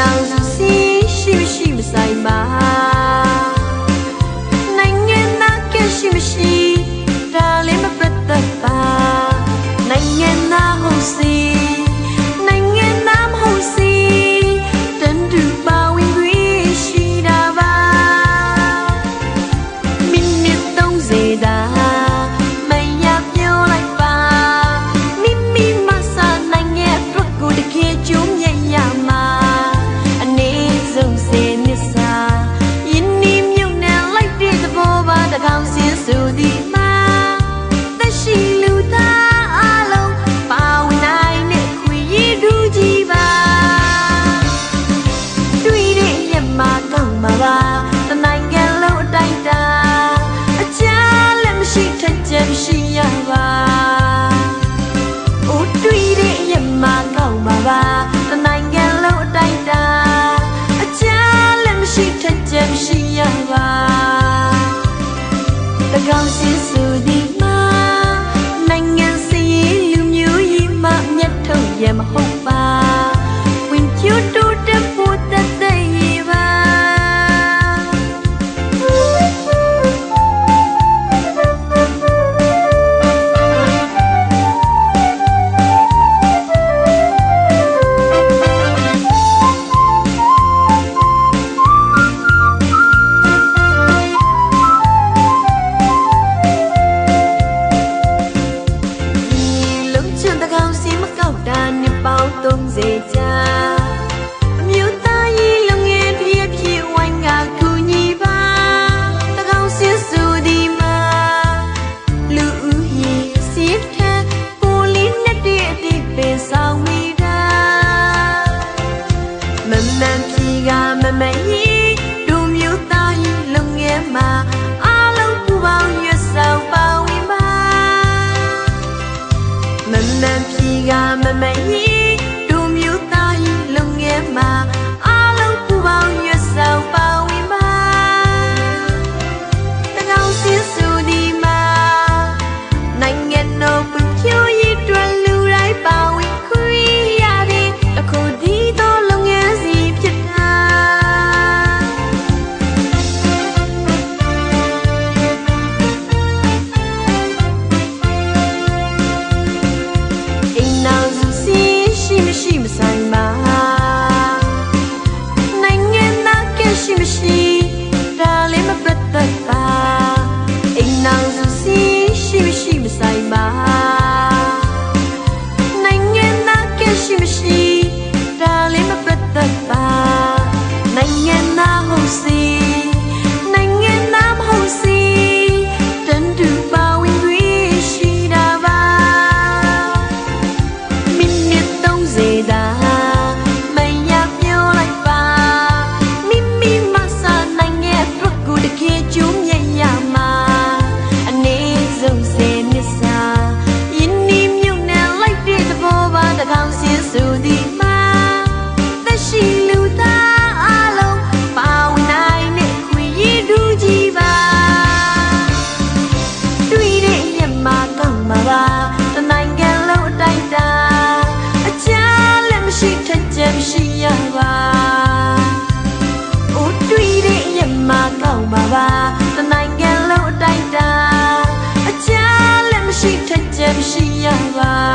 နော တွေ့တဲ့ရမ out. ရှိရပါဦးတွေ့တဲ့ညမှာကောက်ပါပါတနိုင်ငံလုံးအတိုင်းတာအချမ်းလည်းမရှိထက်ချက်ရှိရပါ